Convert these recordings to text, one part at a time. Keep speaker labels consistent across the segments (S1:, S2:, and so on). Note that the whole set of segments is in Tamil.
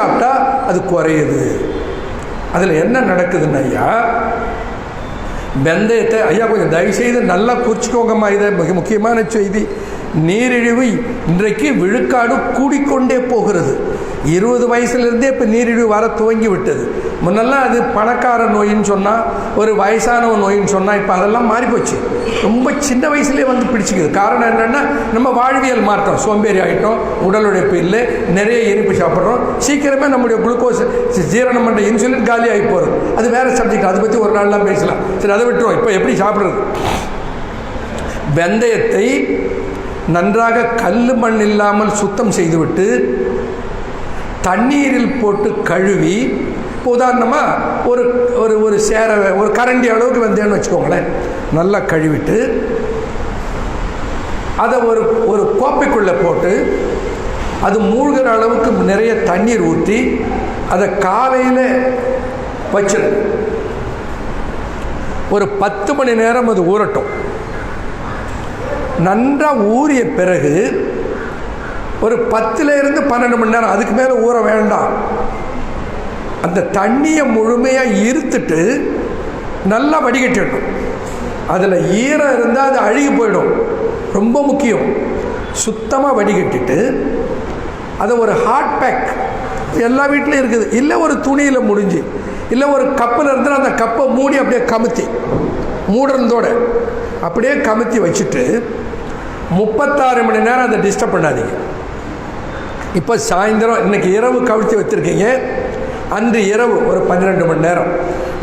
S1: சாப்பிட்டா அது குறையுது. அதில் என்ன நடக்குதுன்னு ஐயா? வெந்தயத்தை ஐயா கொஞ்சம் தயவுசெய்து நல்லா குறிச்சிக்கோங்கம்மா இதை மிக முக்கியமான செய்தி. நீரிழிவு இன்றைக்கு விழுக்காடு கூடிக்கொண்டே போகிறது. இருபது வயசுலேருந்தே இப்போ நீரிழிவு வர துவங்கி விட்டது முன்னெல்லாம் அது பணக்கார நோயின்னு சொன்னால் ஒரு வயசான நோயின்னு சொன்னால் இப்போ அதெல்லாம் மாறிப்போச்சு. ரொம்ப சின்ன வயசுலேயே வந்து பிடிச்சிக்குது. காரணம் என்னென்னா நம்ம வாழ்வியல் மாற்றம். சோம்பேறி ஆகிட்டோம் உடல் உழைப்பு இல்லை நிறைய இனிப்பு சாப்பிட்றோம். சீக்கிரமே நம்முடைய குளுக்கோஸ் ஜீரணம் பண்ணுற இன்சுலின் காலி ஆகி போகிறது அது வேறு சப்ஜெக்ட் அதை பற்றி ஒரு நாள்லாம் பேசலாம். சரி அதை விட்டுருவோம். இப்போ எப்படி சாப்பிட்றது? வெந்தயத்தை நன்றாக கல் மண் இல்லாமல் சுத்தம் செய்துவிட்டு தண்ணீரில் போட்டு கழுவி உதாரணமாக ஒரு ஒரு ஒரு சேர ஒரு கரண்டி அளவுக்கு வந்தேன்னு வச்சுக்கோங்களேன். நல்லா கழுவிட்டு அதை ஒரு ஒரு கோப்பைக்குள்ளே போட்டு அது மூழ்கிற அளவுக்கு நிறைய தண்ணீர் ஊற்றி அதை காலையில் வச்சிரு ஒரு பத்து மணி நேரம் அது ஊறட்டும். நன்றாக ஊறிய பிறகு ஒரு பத்தில் இருந்து பன்னெண்டு மணி நேரம் அதுக்கு மேலே ஊற வேண்டாம். அந்த தண்ணியை முழுமையாக இருத்துட்டு நல்லா வடிகட்டிடணும். அதில் ஈரம் இருந்தால் அது அழுகி போயிடும். ரொம்ப முக்கியம். சுத்தமாக வடிகட்டிட்டு அதை ஒரு ஹாட் பேக் எல்லா வீட்லேயும் இருக்குது. இல்லை ஒரு துணியில் முடிஞ்சு இல்லை ஒரு கப்பில் இருந்தால் அந்த கப்பை மூடி அப்படியே கமுத்தி மூடுறதோடு அப்படியே கமுத்தி வச்சுட்டு முப்பத்தாறு மணி நேரம் அதை டிஸ்டர்ப் பண்ணாதீங்க. இப்போ சாயந்தரம் இன்னைக்கு இரவு கவிழ்த்தி வச்சுருக்கீங்க. அன்று இரவு ஒரு பன்னிரெண்டு மணி நேரம்.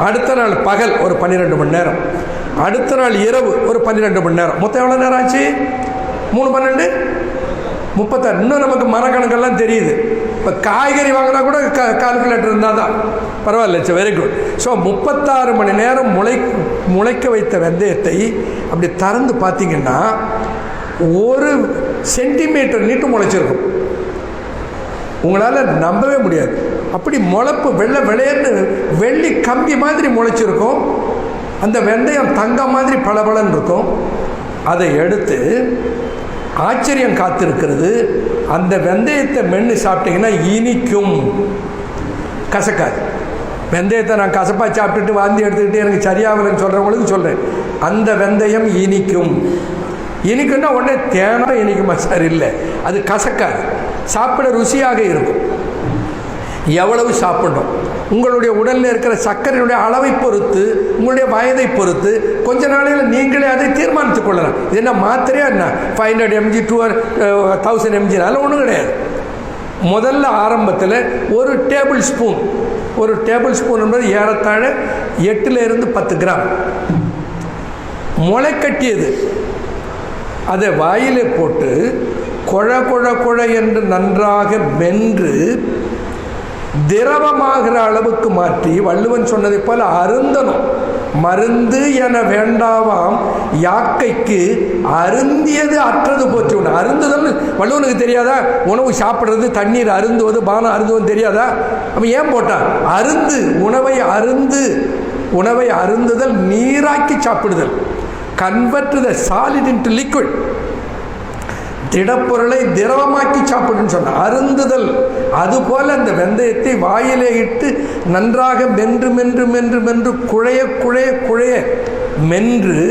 S1: அடுத்த நாள் பகல் ஒரு பன்னிரெண்டு மணி நேரம். அடுத்த நாள் இரவு ஒரு பன்னிரெண்டு மணி நேரம். மொத்தம் எவ்வளோ நேரம் ஆச்சு? மூணு பன்னெண்டு? முப்பத்தாறு. இன்னும் நமக்கு மரக்கணக்கெல்லாம் தெரியுது. இப்போ காய்கறி வாங்கினா கூட க கால்குலேட்டர் இருந்தால் தான். பரவாயில்ல இட்ஸ் வெரி குட் ஸோ முப்பத்தாறு மணி நேரம் முளை முளைக்க வைத்த வெந்தயத்தை அப்படி திறந்து பார்த்தீங்கன்னா ஒரு சென்டிமீட்டர் நீட்டு முளைச்சிருக்கும். உங்களால் நம்பவே முடியாது. அப்படி முளைப்பு வெள்ளை விளையன்னு வெள்ளி கம்பி மாதிரி முளைச்சிருக்கும். அந்த வெந்தயம் தங்கம் மாதிரி பளபளன்னு இருக்கும். அதை எடுத்து ஆச்சரியம் காத்திருக்கிறது. அந்த வெந்தயத்தை மென்று சாப்பிட்டீங்கன்னா இனிக்கும். கசக்காது. வெந்தயத்தை நான் கசப்பாக சாப்பிட்டுட்டு வாந்தி எடுத்துக்கிட்டு எனக்கு சரியாகலன்னு சொல்கிறவங்களுக்கு சொல்கிறேன் அந்த வெந்தயம் இனிக்கும். இனிக்குன்னா உடனே தேனா இனிக்குமா சார்? இல்லை. அது கசக்காது. சாப்பிட ருசியாக இருக்கும். எவ்வளவு சாப்பிட்றோம் உங்களுடைய உடலில் இருக்கிற சர்க்கரையினுடைய அளவை பொறுத்து உங்களுடைய வயதை பொறுத்து கொஞ்ச நாளையில் நீங்களே அதை தீர்மானித்துக் கொள்ளலாம். இது என்ன மாத்திரையா என்ன? Five hundred mg two thousand mg அதெல்லாம் ஒன்றும் கிடையாது. முதல்ல ஆரம்பத்தில் ஒரு டேபிள் ஸ்பூன் ஒரு டேபிள் ஸ்பூன் என்பது ஏறத்தாழ எட்டுலேருந்து பத்து கிராம். முளை கட்டியது அதை வாயிலே போட்டு கொழ கொழ கொழ என்று நன்றாக வென்று திரவமாகிற அளவுக்கு மாற்றி வள்ளுவன் சொன்னதைப் போல அருந்தணும். மருந்து என வேண்டாவாம். யாக்கைக்கு அருந்தியது அற்றது போச்சு. ஒன்று அருந்துதல்னு வள்ளுவனுக்கு தெரியாதா? உணவு சாப்பிட்றது தண்ணீர் அருந்துவது பானம் அருந்துவது தெரியாதா? அவன் ஏன் போட்டான்? அருந்து உணவை அருந்து உணவை அருந்துதல் நீராக்கி சாப்பிடுதல். Convert the solid into liquid திடப்பொருளை திரவமாக்கி சாப்பிடுன்னு சொன்ன அருந்துதல். அதுபோல் அந்த வெந்தயத்தை வாயிலே இட்டு நன்றாக மென்று மென்று மென்று மென்று குழைய குழைய குழைய மென்று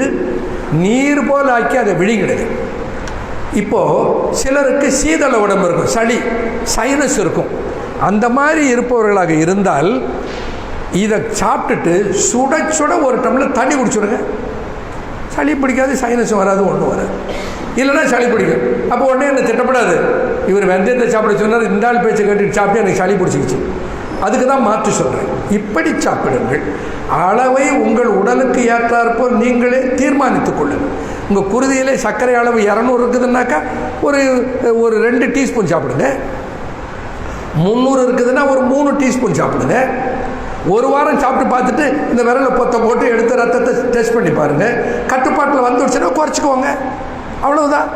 S1: நீர் போல் ஆக்கி அதை விழுங்கிடுது. இப்போது சிலருக்கு சீதள உடம்பு இருக்கும் சளி சைனஸ் இருக்கும். அந்த மாதிரி இருப்பவர்களாக இருந்தால் இதை சாப்பிட்டுட்டு சுட சுட ஒரு டம்ளர் தண்ணி குடிச்சுடுங்க. சளி பிடிக்காது சைனஸும் வராது ஒன்றும் வராது. இல்லைன்னா சளி பிடிக்கும். அப்போ உடனே என்ன திட்டப்படாது. இவர் வெந்தயத்தை சாப்பிட சொன்னார் இந்த ஆள் பேச்சை கேட்டுட்டு சாப்பிட்டு எனக்கு சளி பிடிச்சிக்கிச்சு. அதுக்கு தான் மாற்றி சொல்கிறேன் இப்படி சாப்பிடுங்கள். அளவை உங்கள் உடலுக்கு ஏற்றாற்போல் நீங்களே தீர்மானித்துக் கொள்ளுங்கள். உங்கள் குருதியிலே சர்க்கரை அளவு இரநூறு இருக்குதுன்னாக்கா ஒரு ஒரு ரெண்டு டீஸ்பூன் சாப்பிடுங்க. முந்நூறு இருக்குதுன்னா ஒரு மூணு டீஸ்பூன் சாப்பிடுங்க. ஒரு வாரம் சாப்பிட்டு பார்த்துட்டு இந்த விரலை பொத்த போட்டு எடுத்து ரத்தத்தை டெஸ்ட் பண்ணி பாருங்கள் கட்டுப்பாட்டில் வந்துடுச்சுன்னா குறைச்சிக்கோங்க. அவ்வளவுதான்.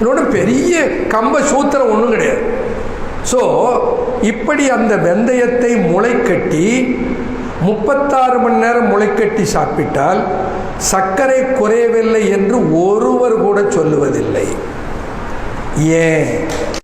S1: இதோட பெரிய கம்ப சூத்திரம் ஒன்றும் கிடையாது. ஸோ இப்படி அந்த வெந்தயத்தை முளைக்கட்டி முப்பத்தாறு மணி நேரம் முளைக்கட்டி சாப்பிட்டால் சர்க்கரை குறையவில்லை என்று ஒருவர் கூட சொல்லுவதில்லை. ஏன்?